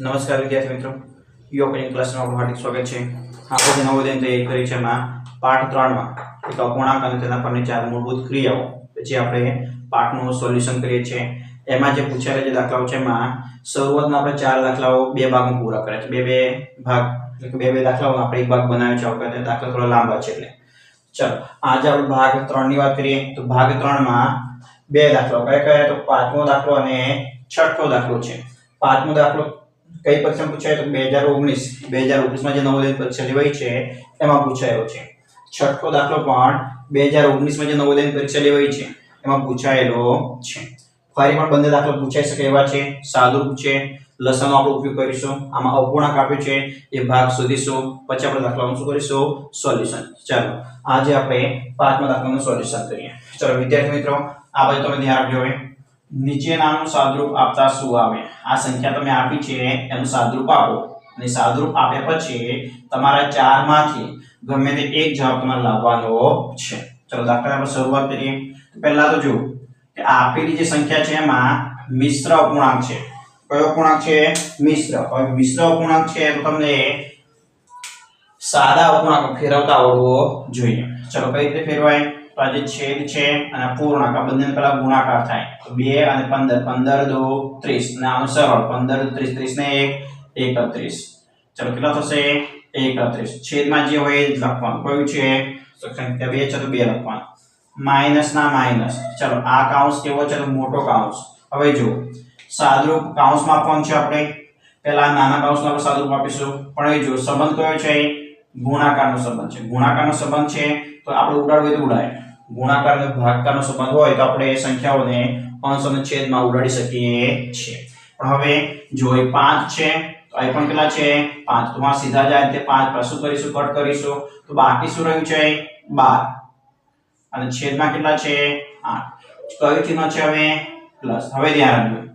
નમસ્કાર વિદ્યાર્થી મિત્રો. યોગની ક્લાસમાં આપનું હાર્દિક સ્વાગત છે. આપણે નવોદયની તૈયારી કરી છે એમાં પાઠ ત્રણમાં, એક અપૂર્ણાંક અને તેના પરની ચાર મૂળભૂત ક્રિયાઓ, જે આપણે પાઠનું સોલ્યુશન કરીએ છીએ. એમાં જે પૂછાયેલા જે દાખલાઓ છે એમાં શરૂઆતમાં આપણે ચાર દાખલાઓ બે ભાગમાં પૂરા કર્યા છે. બે બે ભાગ બે બે દાખલાઓ આપણે એક ભાગ બનાવ્યો છે આપણે દાખલા થોડા લાંબા છે એટલે. ચલો, આજે આપણે ભાગ ત્રણની વાત કરીએ. તો ભાગ ત્રણમાં બે દાખલાઓ. કયા કયા? તો પાંચમો દાખલો અને છઠ્ઠો દાખલો છે. પાંચમો દાખલો કઈ પરીક્ષા પૂછાય તો બે હજાર ઓગણીસ, બે હજાર ઓગણીસમાં જે નવોદય પરીક્ષા લેવાઈ છે, એમાં પૂછાયેલો છે. છઠ્ઠો દાખલો પણ બે હજાર ઓગણીસમાં જે નવોદય પરીક્ષા લેવાઈ છે, એમાં પૂછાયેલો છે. ફરી પણ બંને દાખલા પૂછાઈ શકે એવા છે. સાદુરૂપ છે, લસણનો આપણે ઉપયોગ કરીશું. આમાં અપૂર્ણાંક આપ્યો છે. એ ભાગ શોધીશું. પછી આપણે દાખલાનું શું કરીશું? સોલ્યુશન. ચાલો, આજે આપણે પાંચમા દાખલાનું સોલ્યુશન કરીએ. ચલો, વિદ્યાર્થી મિત્રો, આ બાજુ તમે ધ્યાન રાખજો હવે. નીચેનાનું સાદરૂપ આપતા શું આવે? આ સંખ્યા તમે આપી છે, એનું સાદરૂપ આપો. અને સાદરૂપ આપ્યા પછી તમારા ચારમાંથી ગમે તે એક જવાબ તમારે લાવવાનો છે. ચલો દાખલા આપણે શરૂઆત કરીએ. પહેલા તો જુઓ કે આપેલી જે સંખ્યા છે એમાં મિશ્ર અપૂર્ણાંક છે. કયો અપૂર્ણાંક છે? મિશ્ર. હવે મિશ્ર અપૂર્ણાંક છે તો તમને સાદા અપૂર્ણાંક ફેરવતા આવડવો જોઈએ. ચલો કઈ રીતે ફેરવાય? તો આ જે છેદ છે અને પૂર્ણાંક, આ બંને પેલા ગુણાકાર થાય. તો બે અને પંદર પંદર દો ત્રીસ. અને આનું સરળ પંદર ત્રીસ ત્રીસ ને એક એકત્રીસ ચલો, કેટલા થશે? એકત્રીસ છેદમાં જે હોય એ જ લખવાનું. કયું છે? તો સંખ્યા બે છે તો બે લખવાનું. માઇનસ ના માઇનસ. ચલો, આ કાઉન્સ કેવો છે? તો મોટો કાઉન્સ હવે જો સાદરૂપ કાઉન્સમાં આપવાનું છે આપણે. પહેલા નાના કાઉન્સમાં સાદરૂપ આપીશું. પણ એ જો સંબંધ કયો છે? ગુણાકારનો સંબંધ છે. ગુણાકારનો સંબંધ છે તો આપણે ઉડાડવું તો ઉડાય. ગુણાકાર અને ભાગાકારનો સંબંધ હોય તો આપણે એ સંખ્યાઓને અંશ અને છેદમાં ઉડાડી શકીએ છીએ. પણ હવે જો એ પાંચ છે, તો અહીં પણ કેટલા છે? પાંચ. તો આ સીધા જાય તે પાંચ પર કરીશું? કટ કરીશું. તો બાકી શું રહ્યું છે? બાર. અને છેદમાં કેટલા છે? આઠ. કયું ચિહ્ન છે હવે? પ્લસ. હવે ધ્યાન રાખજો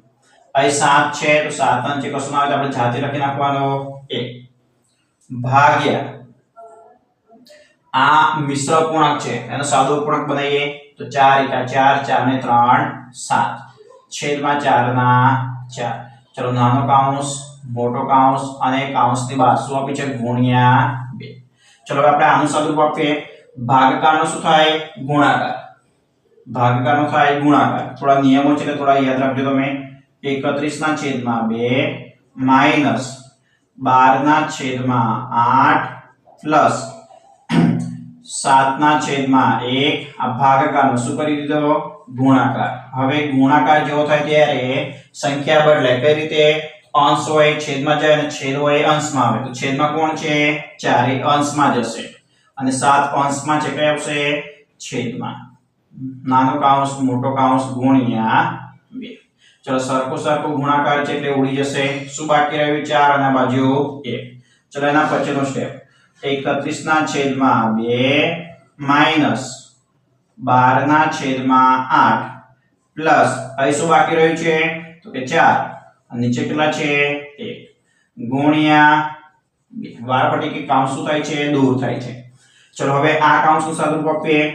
અહીં સાત છે, તો સાત અંશ કશું ના આવે તો આપણે જાતે લખી નાખવાનો. એક. ભાગ્યા. આ મિશ્ર પૂર્ણાંક છે. એનો સાદો પૂર્ણાંક બનાવીએ તો ચાર એકા ચાર ચાર ને ત્રણ, સાત. છેદમાં 4 ના ચાર. ચલો નાનો કૌંસ મોટો કૌંસ અને કાઉન્સની બહાર શું આપી છે? ગુણ્યા બે. ચલો હવે આપણે આનું સાદુરૂપ આપીએ. ભાગાકારનો શું થાય? ગુણાકાર. ભાગાકારનો થાય ગુણાકાર. થોડા નિયમો છે થોડા યાદ રાખજો તમે. એકત્રીસ ના છેદમાં બે, માઇનસ બાર ના છેદમાં આઠ, પ્લસ સાતના છેદમાં એક. આ ભાગાકારનો શું કરી દીધો? ગુણાકાર. હવે ગુણાકાર જેવો થાય ત્યારે સંખ્યા બદલે કઈ રીતે? અંશ હોય છેદમાં જાય અને છેદ હોય અંશમાં આવે. તો છેદમાં કોણ છે? ચાર. એ અંશમાં જશે અને સાત અંશમાં છે, કઈ આવશે? છેદમાં. નાનો કાઉન્સ, મોટો કાઉન્સ, ગુણ્યા બે. ચલો, સરખો સરખો ગુણાકાર છે એટલે ઉડી જશે. શું બાકી રહ્યું? ચાર અને બાજુ એક. ચલો, એના પછીનો સ્ટેપ એકત્રીસ ના છેદમાં બે માઇનસ બાર ના છેદમાં આઠ પ્લસ અહીં શું બાકી રહ્યું છે તો કે ચાર નીચે કેટલા છે એક ગુણ્યા વારાફરતી કે કામ શું થાય છે દૂર થાય છે ચલો હવે આ કાઉન્સનું સાદુરૂપ આપીએ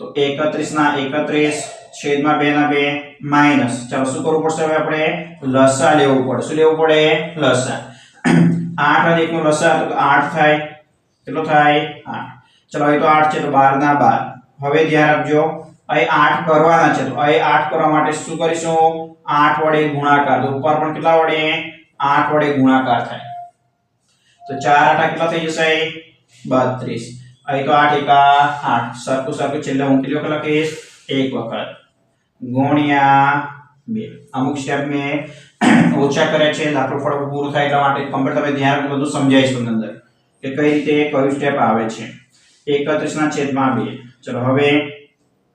તો એકત્રીસ ના એકત્રીસ છેદમાં બે ના બે માઇનસ ચાલો શું કરવું પડશે હવે આપણે લસા લેવું પડે શું લેવું પડે લસા આઠ અને એકનો લસા, તો આઠ થાય. કેટલો થાય? આઠ. ચલો, અહીં તો આઠ છે, તો બાર ના બાર. હવે ધ્યાન રાખજો, અહીં આઠ કરવાના છે, તો અહીં આઠ કરવા માટે શું કરીશું? આઠ વડે ગુણાકાર. તો ઉપર પણ કેટલા વડે? આઠ વડે ગુણાકાર થાય. તો ચાર આઠા કેટલા થઈ જશે? બત્રીસ. અહીં તો આઠ એકા આઠ. સરખું સરખું છેલ્લે હું કેટલી વખત લખીશ? એક વખત. ગુણ્યા બે. અમુક સ્ટેપ મેં ઓછા કર્યા છે દાખલો ફળ પૂરું થાય એટલા માટે કમ્પ્લીટ તમે ધ્યાન બધું સમજાવીશ તમને અંદર. કે કઈ રીતે કયું સ્ટેપ આવે છે. એકત્રીસ ના છેદમાં બે. ચલો હવે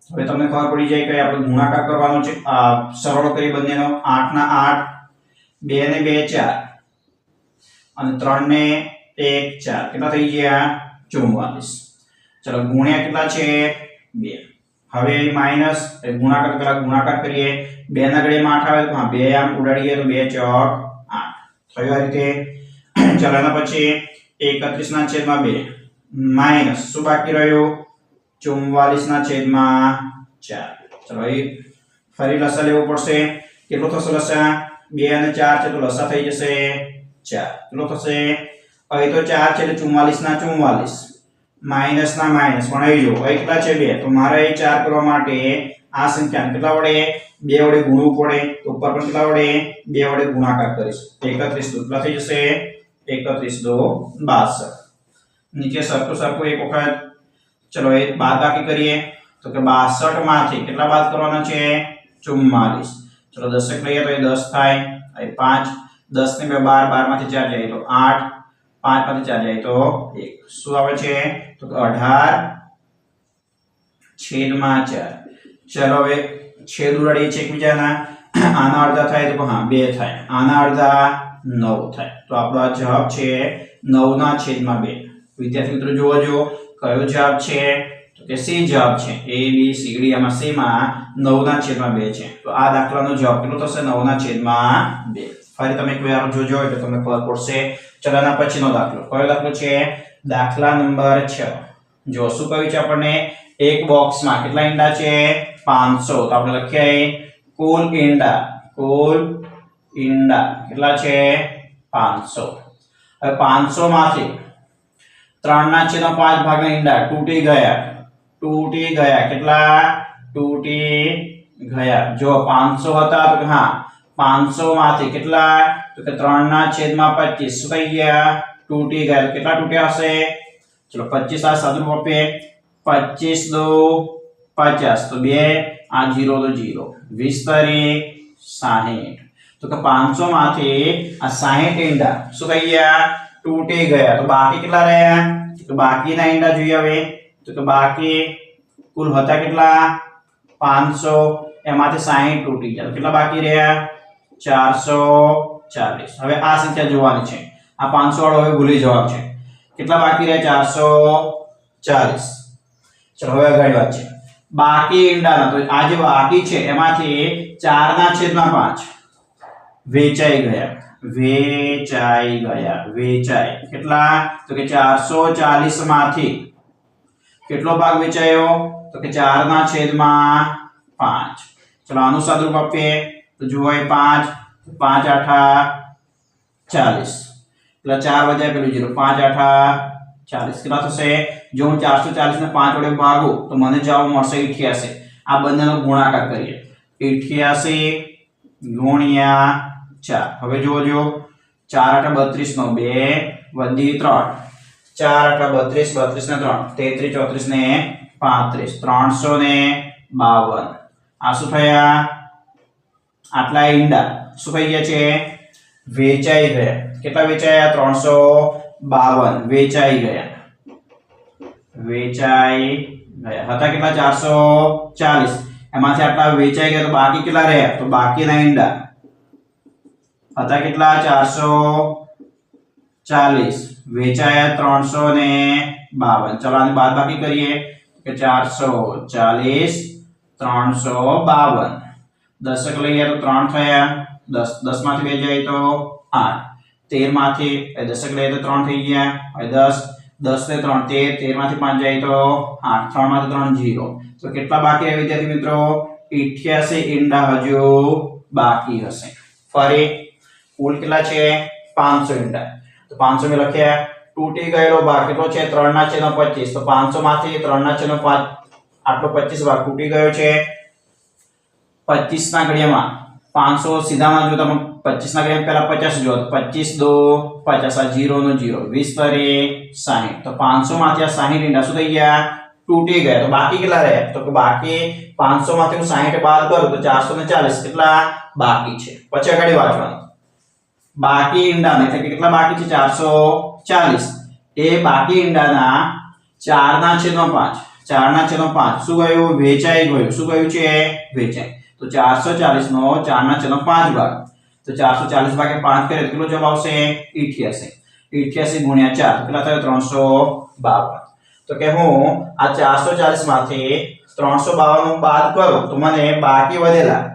હવે તમને ખબર પડી જાય કે આપણે ગુણાકાર કરવાનો છે. આ સરળ કરી બંનેનો. આઠના આઠ, બે ને બે ચાર. અને ત્રણ ને એક ચાર. કેટલા થઈ ગયા? ચુમ્માલીસ ચલો, ગુણ્યા કેટલા છે? બે. હવે માઇનસ ગુણાકાર પેલા ગુણાકાર કરીએ. બે ના ઘડીમાં આઠ આવે તો હા, બે આમ ઉડાડીએ તો બે ચોક આઠ. થયો આ રીતે. ચલો પછી એકત્રીસ ના છેદમાં બે. માઇનસ શું બાકી રહ્યું? ચુમ્માલીસ ના છેદમાં ચાર. ચલો, એ ફરી લસા લેવો પડશે. કેટલો થશે લસા? બે અને ચાર છે તો લસા થઈ જશે ચાર. કેટલો થશે? અહીં તો ચાર છે એટલે ચુમ્માલીસ ના ચુમ્માલીસ માઇનસ ના માઇનસ પણ અહીં જુઓ અહીં છે બે? તો મારે એ ચાર કરવા માટે આ સંખ્યાને કેટલા વડે? બે વડે ગુણવું પડે. તો ઉપર પણ કેટલા વડે? બે વડે ગુણાકાર કરીશ. એકત્રીસ કેટલા થઈ જશે? એકત્રીસ દો બાસઠ નીચે સરખું સરખું એક વખત ચલો એ બાદ બાકી કરીએ તો કે બાસઠમાંથી કેટલા બાદ કરવાના છે ચુમ્માલીસ ચલો દસેક લઈએ તો એ દસ થાય અહીં પાંચ દસ ને બે બાર બારમાંથી ચાર જાય તો આઠ પાંચમાંથી ચાર જાય તો એક શું આવે છે તો કે અઢાર છેદમાં ચાર ચલો હવે છેદ ઉડાડીએ છીએ એકબીજાના આના અડધા થાય તો હા બે થાય આના અડધા નવ થાય. તો આપણો આ જવાબ છે નવના છેદમાં બે. વિદ્યાર્થી મિત્રો જોવા જો કયો જવાબ છે? તો કે સી જવાબ છે. એ, બી, સી, ડી, આમાં સી માં નવના છેદમાં બે છે. તો આ દાખલાનો જવાબ કેટલો થશે? નવના છેદમાં બે. ફરી તમે કોઈ વાર જોજો એટલે તમને ખબર પડશે. ચલો, આના પછીનો દાખલો. કયો દાખલો છે? દાખલા નંબર છ. જો શું કહ્યું છે આપણને? એક બોક્સમાં કેટલા ઈંડા છે? પાંચસો. તો આપણે લખીએ કુલ ઈંડા, કુલ ઈંડા. કેટલા છે? પાંચસો. હવે પાંચસો માંથી ત્રણના છેદનો પાંચ ભાગના ઈંડા. તૂટી ગયા. તૂટી ગયા. કેટલા? તૂટી ગયા. જો પાંચસો હતા તો હા પાંચસો માંથી કેટલા? તો કે ત્રણના છેદમાં પચીસ. શું થઈ ગયા? તૂટી ગયા. કેટલા તૂટ્યા હશે? ચલો, પચીસ આ સાદું આપીએ. પચીસ દો પચાસ. તો બે, આ જીરો તો જીરો. વીસ તરી સાહીઠ. તો કે પાંચસો માંથી આ સાહીઠ ઈંડા. શું થઈ ગયા? તૂટી ગયા. તો બાકી કેટલા રહ્યા? તો બાકીના ઈંડા જોઈએ હવે. તો કે બાકી કુલ હતા કેટલા? પાંચસો. એમાંથી સાહીઠ તૂટી ગયા. કેટલા બાકી રહ્યા? ચારસો ચાલીસ. હવે આ સંખ્યા જોવાની છે. આ પાંચસો વાળો હવે ભૂલી જવાબ છે. કેટલા બાકી રહ્યા? ચારસો ચાલીસ. ચલો, હવે આગળ વાત છે. બાકી ઈંડાના, તો આ જે બાકી છે, એમાંથી ચારના છેદમાં પાંચ. વેચાઈ ગયા. વેચાઈ ગયા. વેચાઈ. કેટલા? તો કે ચારસો ચાલીસમાંથી કેટલો ભાગ વેચાયો? તો કે ચારના છેદમાં પાંચ. ચલો, આનું સાદુરૂપ આપીએ. તો જુઓ એ પાંચ. પાંચ, આઠા, ચાલીસ. એટલે ચાર વજાય પેલું જીરો. પાંચ, આઠા, ચાલીસ. કેટલા થશે? જો હું ચારસો ચાલીસ ને પાંચ વડે ભાગું, તો મને જવાબ મળશે ઇઠ્યાસી. આ બંનેનો ગુણાકાર કરીએ. ઇઠ્યાસી ગુણ્યા ચાર. હવે જુઓ જો ચાર આઠા બત્રીસ નો બે વધી ત્રણ. ચાર આઠા બત્રીસ બત્રીસ ને ત્રણ. તેત્રીસ, ચોત્રીસ ને પાંત્રીસ. ત્રણસો ને બાવન. આ શું થયા? આટલા ઈંડા. શું થઈ ગયા છે? વેચાઈ ગયા. કેટલા વેચાયા? ત્રણસો બાવન. વેચાઈ ગયા. વેચાઈ ગયા. હતા કેટલા? ચારસો ચાલીસ. એમાંથી આટલા વેચાઈ ગયા તો બાકી કેટલા રહ્યા? તો બાકીના ઈંડા. હતા કેટલા ચારસો ચાલીસ વેચાયા ત્રણસો ને બાવન ચલો આની બાદ બાકી કરીએ કે ચારસો ચાલીસ ત્રણસો બાવન દશક લઈએ તો ત્રણ થયા દસ દસમાંથી બે જાય તો આઠ તેરમાંથી એ દશક લઈએ તો ત્રણ થઈ ગયા હવે દસ દસ ને ત્રણ તેર તેરમાંથી પાંચ જાય તો આઠ ત્રણમાંથી ત્રણ જીરો તો કેટલા બાકી રહ્યા વિદ્યાર્થી મિત્રો ઇઠ્યાસી ઈંડા હજુ બાકી હશે ફરી કુલ કેટલા છે? પાંચસો ઈંડા તો પાંચસો મેં લખ્યા. તૂટી ગયેલો ભાગ કેટલો છે? ત્રણ ના છેદનો પચીસ. તો પાંચસો માંથી ત્રણ ના છેદનો પાંચ, આટલો પચીસ ભાગ તૂટી ગયો છે. પચીસ ના ઘડિયામાં પાંચસો સીધામાં જો તમે પચીસ ના ઘડિયામાં પહેલા પચાસ જો પચીસ દો, પચાસ આ જીરો નો જીરો વીસ તરી સાહીઠ. તો પાંચસો માંથી આ સાહીઠ ઈંડા શું થઈ ગયા? તૂટી ગયા. તો બાકી કેટલા રહ્યા? તો કે બાકી પાંચસો માંથી હું સાહીઠ બાદ કરું તો ચારસો ને ચાલીસ. કેટલા? બાકી છે. પછી આગળ વાંચવાનું. બાકી ઈંડાને, એટલે કેટલા બાકી છે? ચારસો ચાલીસ. એ બાકી ઈંડાના ચારના છેદનો પાંચ. ચારના છેદનો પાંચ. શું ગયું? વેચાઈ ગયું. શું ગયું છે? વેચાઈ. તો ચારસો ચાલીસ નો ચારના છેદનો પાંચ ભાગ. તો ચારસો ચાલીસ ભાગે પાંચ કરીએ કેટલો જવાબ આવશે? ઇઠ્યાસી. ઇઠ્યાસી ગુણ્યા ચાર. કેટલા થયો? ત્રણસો બાવન. તો કે હું આ ચારસો ચાલીસમાંથી ત્રણસો બાવન બાદ કરું તો મને બાકી વધેલા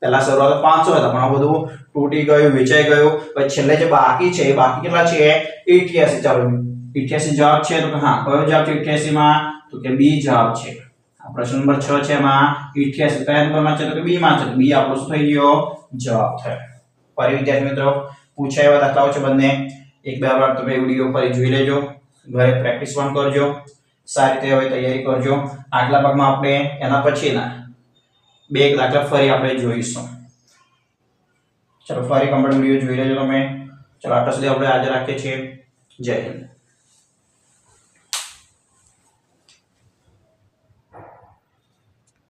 પહેલા શરૂઆત પાંચસો હતા, પણ આ બધું તૂટી ગયું, વેચાઈ ગયું. પછી છેલ્લે જે બાકી છે, એ બાકી કેટલા છે? ઇઠ્યાસી ચાલો ઇઠ્યાસી જવાબ છે, તો હા, કયો જવાબ છે 88 માં તો કે બી જવાબ છે. પ્રશ્ન નંબર છ છે એમાં 88 કયા નંબરમાં છે? તો કે બી માં છે. બી આપણો શું થઈ ગયો? જવાબ થયો. ફરી વિદ્યાર્થી મિત્રો, પૂછાય એવા દાખલાઓ છે બંને. એક, બે વાર તમે વીડિયો ફરી જોઈ લેજો. ઘરે પ્રેક્ટિસ પણ કરજો. સારી રીતે હવે તૈયારી કરજો. આગલા ભાગમાં આપણે એના પછીના બે એક દાખલા ફરી આપણે જોઈશું. ચલો, ફરી કમ્પ્લીટ વીડિયો જોઈ લેજો તમે. ચલો, આટલા સુધી આપણે આજે રાખીએ છીએ. જય હિન્દ.